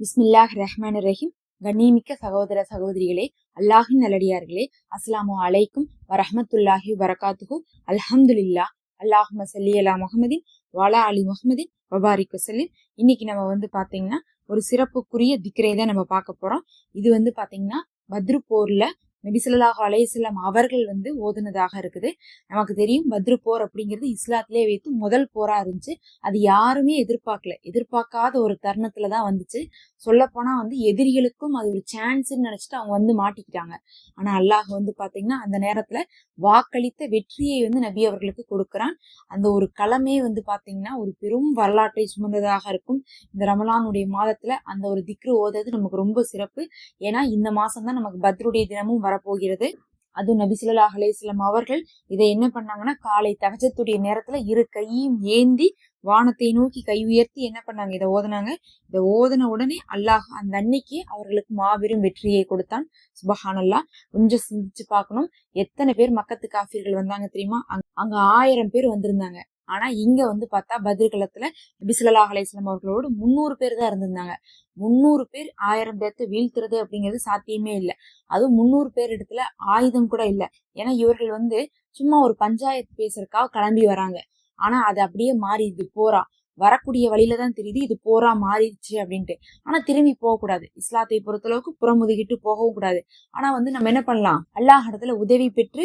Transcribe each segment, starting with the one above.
பிஸ்மில்லாஹ் ரஹ்மான் ரஹீம் கண்ணியமிக்க சகோதர சகோதரிகளே அல்லாஹின் நல்லடியார்களே அஸ்லாமு அலைக்கும் வரஹமத்துல்லாஹி வரகாத்துஹு அல்ஹம்துல்லா அல்லாஹும மசல்லி அலா முகமதின் வாலா அலி முகமதின் வபாரிக் வசல்லிம் இன்னைக்கு நம்ம வந்து பாத்தீங்கன்னா ஒரு சிறப்புக்குரிய திக்ரை தான் நம்ம பார்க்க போறோம். இது வந்து பாத்தீங்கன்னா பத்ரு போர்ல நபிசல்லாஹ் அலையம் அவர்கள் வந்து ஓதுனதாக இருக்குது. நமக்கு தெரியும் பத்ரு போர் அப்படிங்கிறது இஸ்லாத்திலே வைத்து முதல் போரா இருந்துச்சு. அது யாருமே எதிர்பார்க்கல. எதிர்பார்க்காத ஒரு தருணத்துல தான் வந்துச்சு. சொல்லப்போனா வந்து எதிரிகளுக்கும் அது ஒரு சான்ஸ்ன்னு நினைச்சிட்டு அவங்க வந்து மாட்டிக்கிட்டாங்க. ஆனா அல்லாஹ் வந்து பாத்தீங்கன்னா அந்த நேரத்துல வாக்களித்த வெற்றியை வந்து நபி அவர்களுக்கு கொடுக்குறான். அந்த ஒரு களமே வந்து பாத்தீங்கன்னா ஒரு பெரும் வரலாற்றை சுமந்ததாக இருக்கும். இந்த ரமலானுடைய மாதத்துல அந்த ஒரு திக்ரு ஓதுறது நமக்கு ரொம்ப சிறப்பு. ஏன்னா இந்த மாசம் தான் நமக்கு பத்ருடைய தினமும் வர வரப்போகிறது. அதுவும் நபிசுல்லா அலேஸ்லம் அவர்கள் இதை என்ன பண்ணாங்கன்னா காலை தகச்சத்துடைய நேரத்துல இரு கையும் ஏந்தி வானத்தை நோக்கி கை உயர்த்தி என்ன பண்ணாங்க? இதை ஓதுனாங்க. இதை ஓதுன உடனே அல்லாஹ் அந்த அன்னைக்கு அவர்களுக்கு மாபெரும் வெற்றியை கொடுத்தான். சுபஹானல்லா. கொஞ்சம் சிந்திச்சு பார்க்கணும். எத்தனை பேர் மக்கத்து காஃபிர்கள் வந்தாங்க தெரியுமா? அங்க ஆயிரம் பேர் வந்திருந்தாங்க. ஆனா இங்க வந்து பார்த்தா பதிர்களத்துல நபிசுல்லா அலிஸ்லாம் அவர்களோடு முன்னூறு பேர் தான் இருந்திருந்தாங்க. முன்னூறு பேர் ஆயிரம் பேர்த்த வீழ்த்துறது அப்படிங்கிறது சாத்தியமே இல்லை. அதுவும் முன்னூறு பேர் இடத்துல ஆயுதம் கூட இல்லை. ஏன்னா இவர்கள் வந்து சும்மா ஒரு பஞ்சாயத்து பேசுறதுக்காக கிளம்பி வராங்க. ஆனா அது அப்படியே மாறிடுது போறா. வரக்கூடிய வழியில தான் தெரியுது இது போரா மாறிடுச்சு அப்படின்ட்டு. ஆனா திரும்பி போகக்கூடாது. இஸ்லாத்தை பொறுத்தளவுக்கு புறமுதுகிட்டு போகவும் கூடாது. ஆனா வந்து நம்ம என்ன பண்ணலாம்? அல்லாஹ் இடத்துல உதவி பெற்று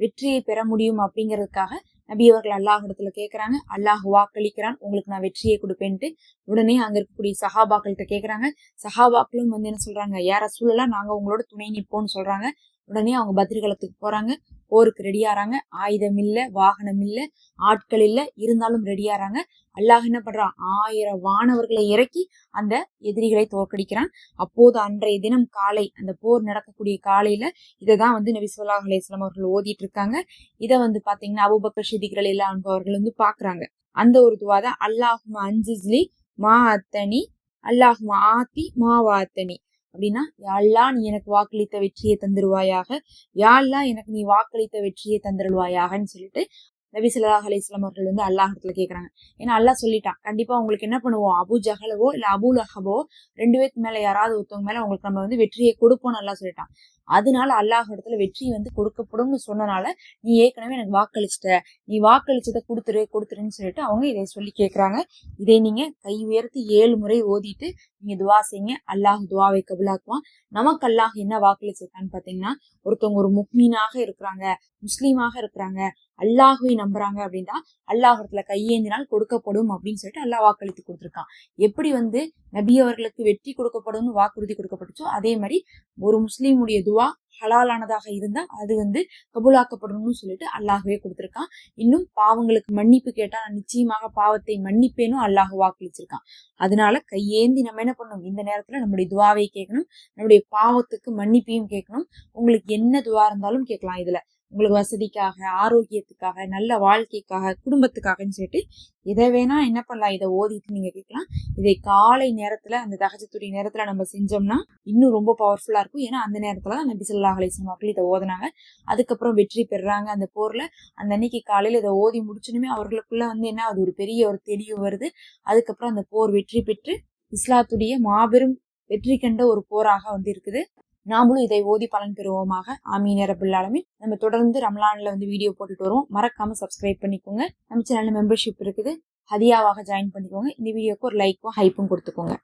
வெற்றியை பெற முடியும் அப்படிங்கிறதுக்காக நபி அவர்கள் அல்லாஹ் இடத்துல கேட்கறாங்க அல்லாஹ் வாக்களிக்கிறான். உங்களுக்கு நான் வெற்றியை கொடுப்பேன்ட்டு உடனே அங்க இருக்கக்கூடிய சஹாபாக்கள்கிட்ட கேட்கறாங்க சஹாபாக்களும் வந்து என்ன சொல்றாங்க? யார சூழலா நாங்க உங்களோட துணை நிற்போம்னு சொல்றாங்க. உடனே அவங்க பத்ரிகலத்துக்கு போறாங்க. போருக்கு ரெடியாகிறாங்க ஆயுதம் இல்லை வாகனம் இல்லை ஆட்கள் இல்லை இருந்தாலும் ரெடியாகிறாங்க அல்லாஹ் என்ன பண்றான்? ஆயிரம் வானவர்களை இறக்கி அந்த எதிரிகளை தோற்கடிக்கிறான். அப்போது அன்றைய தினம் காலை அந்த போர் நடக்கக்கூடிய காலையில இதை தான் வந்து நபி சொல்லா அலையம் அவர்கள் ஓதிட்டு இருக்காங்க. இதை வந்து பாத்தீங்கன்னா அபுபக்கர் ஷிதிகள் இல்லா அன்பவர்கள் வந்து பாக்குறாங்க. அந்த ஒரு துவாதான் அல்லாஹுமா அஞ்சுலி மா அத்தனி அல்லாஹுமா ஆத்தி மாவாத்தனி அப்படின்னா யாழ்லா நீ எனக்கு வாக்களித்த வெற்றியை தந்துருவாயாக யாழ்லா எனக்கு நீ வாக்களித்த வெற்றியை தந்துருவாயாகன்னு சொல்லிட்டு நபி சல்லாஹ் அலிஸ்லாம் அவர்கள் வந்து அல்லாஹத்துல கேட்குறாங்க கேட்கறாங்க ஏன்னா அல்லாஹ் சொல்லிட்டான். கண்டிப்பா உங்களுக்கு என்ன பண்ணுவோம்? அபு ஜஹலவோ இல்ல அபு அஹபோ ரெண்டு பேருக்கு மேல யாராவது ஒருத்தவங்க மேல உங்களுக்கு நம்ம வந்து வெற்றியை கொடுப்போம்னு நல்லா சொல்லிட்டான். அதனால அல்லாஹ் இடத்துல வெற்றி வந்து கொடுக்கப்படும்னு சொன்னனால நீ ஏற்கனவே எனக்கு வாக்களிச்சிட்ட. நீ வாக்களிச்சதை கொடுத்துரு கொடுத்துருன்னு சொல்லிட்டு அவங்க இதை சொல்லி கேட்கறாங்க இதை நீங்க கை உயர்த்தி ஏழு முறை ஓதிட்டு நீங்க துவா செய்யுங்க. அல்லாஹ் துவாவை கபுலாக்குவான். நமக்கு அல்லாஹ் என்ன வாக்களிச்சிருக்கான்னு பாத்தீங்கன்னா ஒருத்தவங்க ஒரு முக்மீனாக இருக்கிறாங்க முஸ்லீமாக இருக்கிறாங்க அல்லாஹுவை நம்புறாங்க அப்படின்னா அல்லாஹத்துல கையேந்தினால் கொடுக்கப்படும் அப்படின்னு சொல்லிட்டு அல்லாஹ் வாக்களித்து கொடுத்துருக்கான். எப்படி வந்து நபி அவர்களுக்கு வெற்றி கொடுக்கப்படும் வாக்குறுதி கொடுக்கப்பட்டுச்சோ அதே மாதிரி ஒரு முஸ்லீமுடைய துவா ஹலாலானதாக இருந்தா அது வந்து கபுலாக்கப்படணும்னு சொல்லிட்டு அல்லாஹவே கொடுத்துருக்கான். இன்னும் பாவங்களுக்கு மன்னிப்பு கேட்டா நிச்சயமாக பாவத்தை மன்னிப்பேனும் அல்லாஹ் வாக்களிச்சிருக்கான். அதனால கையேந்தி நம்ம என்ன பண்ணணும்? இந்த நேரத்துல நம்முடைய துவாவை கேட்கணும். நம்முடைய பாவத்துக்கு மன்னிப்பையும் கேட்கணும். உங்களுக்கு என்ன துவா இருந்தாலும் கேட்கலாம் இதுல. உங்களுக்கு வசதிக்காக ஆரோக்கியத்துக்காக நல்ல வாழ்க்கைக்காக குடும்பத்துக்காகன்னு சொல்லிட்டு இதை வேணா என்ன பண்ணலாம்? இதை ஓதிட்டு நீங்க கேட்கலாம். இதை காலை நேரத்துல அந்த தகஜத்துடைய நேரத்துல நம்ம செஞ்சோம்னா இன்னும் ரொம்ப பவர்ஃபுல்லா இருக்கும். ஏன்னா அந்த நேரத்துல தான் நபி சொல்லா அலிஸ்லாம் மக்கள் இதை ஓதுனாங்க. அதுக்கப்புறம் வெற்றி பெறாங்க அந்த போர்ல. அந்த அன்னைக்கு காலையில இதை ஓதி முடிச்சுனுமே அவர்களுக்குள்ள வந்து என்ன அது ஒரு பெரிய ஒரு தெளிவு வருது. அதுக்கப்புறம் அந்த போர் வெற்றி பெற்று இஸ்லாத்துடைய மாபெரும் வெற்றி கண்ட ஒரு போராக வந்து இருக்குது. நாமளும் இதை ஓதி பலன் பெறுவோமாக. ஆமீன் ரபுல்லாலுமே நம்ம தொடர்ந்து ரம்லான்ல வந்து வீடியோ போட்டுட்டு வருவோம். மறக்காம சப்ஸ்கிரைப் பண்ணிக்கோங்க. நம்ம சேனல்ல மெம்பர்ஷிப் இருக்குது. ஹதியாவாக ஜாயின் பண்ணிக்கோங்க. இந்த வீடியோக்கு ஒரு லைக்கும் ஹைப்பும் கொடுத்துக்கோங்க.